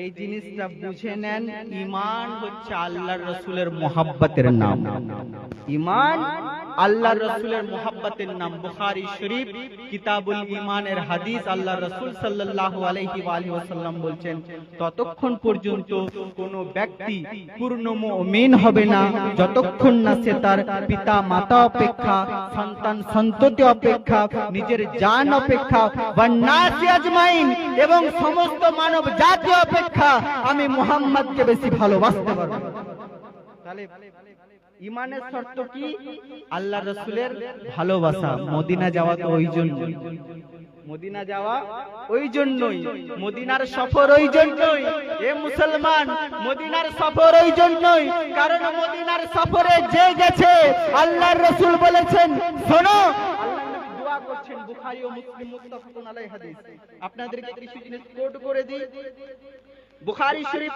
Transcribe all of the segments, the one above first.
এই জিনিসটা বুঝে নেন ইমান হচ্ছে আল্লাহ রসুলের মোহাব্বতের নাম। ইমান আল্লাহর রসুলের মোহাব্বতের নাম বুখারী শরীফ, কিতাবুল ইমানের হাদিস আল্লাহ রসুল সাল্লাল্লাহু আলাইহি আলিহি ওয়াসাল্লাম বলছেন, ততক্ষণ পর্যন্ত কোন ব্যক্তি পূর্ণ মুমিন হবে না। যতক্ষণ না সে তার পিতা মাতা অপেক্ষা, সন্তান সন্ততি অপেক্ষা, নিজের জান অপেক্ষা এবং সমস্ত মানব জাতি অপেক্ষা আমি মোহাম্মদকে বেশি ভালোবাসতে পারব তাহলে ইমানের শর্ত কি? আল্লাহ রসুলের ভালোবাসা মদিনা যাওয়া তো ওই জন্য মদিনা যাওয়া ওই জন্যই। মদিনার সফর ওই জন্যই। এ মুসলমান মদিনার সফর ওই জন্যই। কারণ মদিনার সফরে যে গেছে আল্লাহর রসুল বলেছেন শোনো। আল্লাহর নবী দোয়া করছেন বুখারী ও মুসলিম মুত্তাফাকুন আলাইহি হাদিস। আপনাদেরকে কিছু জিনিস কোট করে দিই। বুখারী শরীফ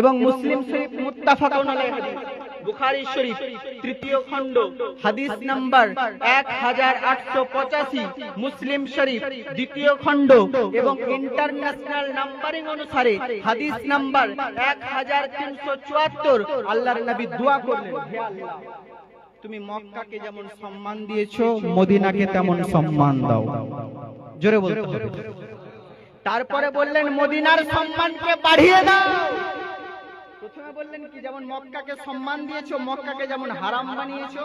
এবং মুসলিম শরীফ মুত্তাফাকুন আলাইহি হাদিস। বুখারী শরীফ, তৃতীয় খণ্ড, হাদিস নাম্বার 1885 মুসলিম শরীফ, দ্বিতীয় খণ্ড এবং ইন্টারন্যাশনাল নাম্বারিং অনুসারে হাদিস নাম্বার 1374 আল্লাহর নবী দোয়া করলেন। তুমি মক্কাকে যেমন সম্মান দিয়েছ, মদিনাকে তেমন সম্মান দাও। জোরে বলতে তারপরে বললেন, মদিনার সম্মানকে বাড়িয়ে দাও। প্রথমে বললেন কি, যেমন মক্কাকে সম্মান দিয়েছ, মক্কাকে যেমন হারাম বানিয়েছো,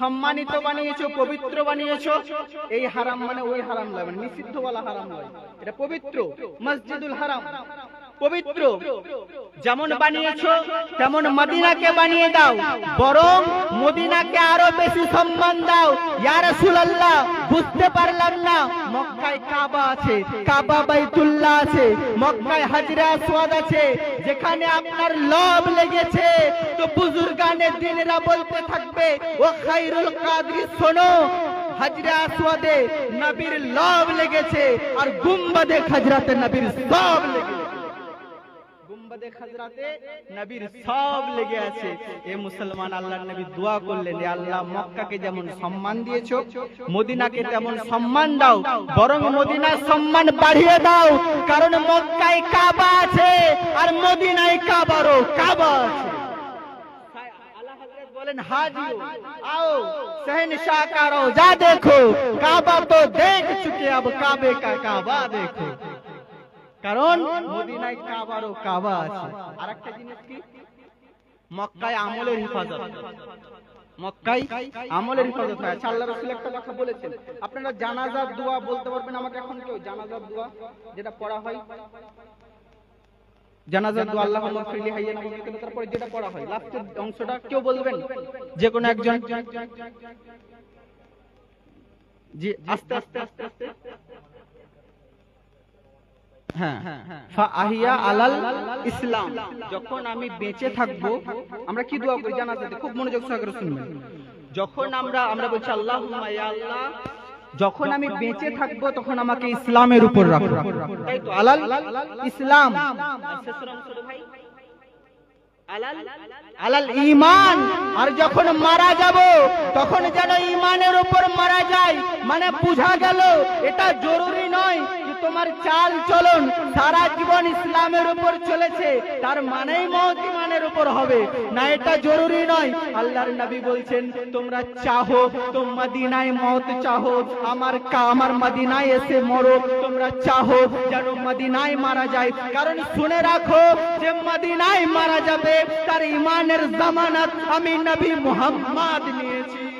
সম্মানিত বানিয়েছো, পবিত্র বানিয়েছো, এই হারাম মানে ওই হারাম নয় মানে নিষিদ্ধ বলা হারাম নয়। এটা পবিত্র, মসজিদুল হারাম। পবিত্র। যেমন বানিয়েছো, তেমন মদিনাকে বানিয়ে দাও। বরং মদিনাকে আরও বেশি সম্মান দাও। ইয়া রাসূলুল্লাহ, বুঝতে পারলাম না। মক্কায় কাবা আছে, কাবা বাইতুল্লাহ আছে, মক্কায় হাজরা আসওয়াদ আছে। যেখানে আপনার লব লেগেছে। তো বুজুর্গানের দিনেরা বলতে থাকবে, ও খাইরুল কাদরি, শোনো, হাজরা আসওয়াদে নবীর লব লেগেছে, আর গুম্বাদে খাজরাতে নবীর সব লেগেছে। গুম্বাদে খাজরাতে নবীর সব লেগে আছে এ মুসলমান আল্লাহর নবী দোয়া করলেন এ আল্লাহ মক্কাকে যেমন সম্মান দিয়েছো মদিনাকে তেমন সম্মান দাও বরং মদিনার সম্মান বাড়িয়ে দাও কারণ মক্কায় কাবা আছে আর মদিনায় কাবারও কাবা আছে আলা হযরত বলেন হাজিও आओ शहनशाह का रोजा देखो काबा तो देख चुके अब काबे का काबा देखो কারণ মদিনায় কাবারও কাবা আছে। আরেকটা জিনিস কি? মক্কায় আমলের হেফাজত। মক্কায় আমলের হেফাজত হয়। আচ্ছা আল্লাহ রাসূল একটা কথা বলেছেন। আপনারা জানাজার দোয়া বলতে পারবেন আমাকে এখন কেউ? জানাজার দোয়া যেটা পড়া হয়? জানাজার দোয়া মুমিতান তারপরে যেটা পড়া হয় লাস্টের অংশটা কেউ বলবেন? যে কোনো একজন? জি আস্তে আস্তে আস্তে আস্তে। হ্যাঁ। ইসলাম। যখন আমি বেঁচে থাকব, আমরা কি দোয়া করি জানাজাতে? খুব মনোযোগ সহকারে শুনবেন। যখন আমরা আমরা বলছি, আল্লাহুম্মা ইয়া আল্লাহ। যখন আমি বেঁচে থাকব, তখন আমাকে ইসলামের উপর রাখো। আলাল ইসলাম। আলাল ইমান আর যখন মারা যাব, তখন যেন ইমানের উপর মারা যায়। মানে বুঝা গেল, এটা জরুরি নয়। তোমার চাল চলন, সারা জীবন ইসলামের উপর চলেছে। তার মানেই মত ইমানের উপর হবে। না, এটা জরুরি নয়। আল্লাহর নবী বলছেন, তোমরা চাহো তো মদিনায় মত চাহো। আমার কা, আমার মদিনায় এসে মরো। তোমরা চাহো যেন মদিনায় মারা যায়। কারণ শুনে রাখো যে মদিনায় মারা যাবে, তার ইমানের জামানত আমি নবী মুহাম্মদ নিয়েছি।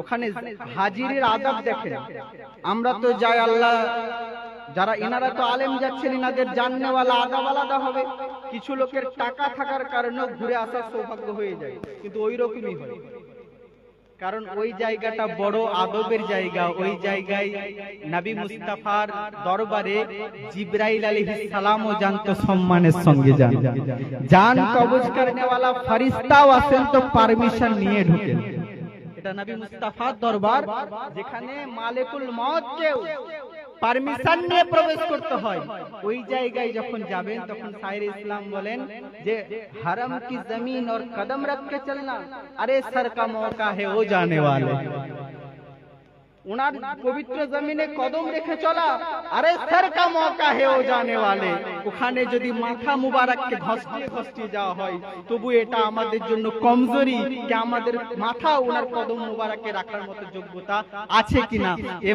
ওখানে হাজিরের আদাব দেখেন। আমরা তো যাই আল্লাহ যারা এনারা তো আলেম যাচ্ছেন এনাদের জাননেওয়ালা আদাব আলাদা হবে। কিছু লোকের টাকা থাকার কারণেও ঘুরে আসার সৌভাগ্য হয়ে যায়। কিন্তু ওই রকমই হয়। কারণ ওই জায়গাটা বড় আদবের জায়গা। ওই জায়গায় নবী মুস্তাফার দরবারে জিব্রাইল আলাইহিস সালামও জানতো সম্মানের সঙ্গে যান। জান কবজ করনেওয়ালা ফরিস্তাও আসেন তো পারমিশন নিয়ে ঢুকেন। এটা নবী মুস্তাফার দরবার, যেখানে মালিকুল মত কেউ পারমিশন নিয়ে প্রবেশ করতে হয়। ওই জায়গায় যখন যাবেন, তখন সাইর ইসলাম বলেন যে, হারাম কি জমিন আর কদম রাখতে চলনা? আরে সর কা মৌকা হে, ও জানে ওয়ালে উনার পবিত্র জমিনে কদম রেখে চলা, আরে স্যার কা মৌকা হে ও জানে ওয়ালে। ওখানে যদি মাথা মুবারককে ঘসটিয়ে ঘসটিয়ে যাওয়া হয়, তবু এটা আমাদের জন্য কমজোরি যে আমাদের মাথা ওনার কদম মুবারকে রাখার মতো যোগ্যতা আছে কিনা? এ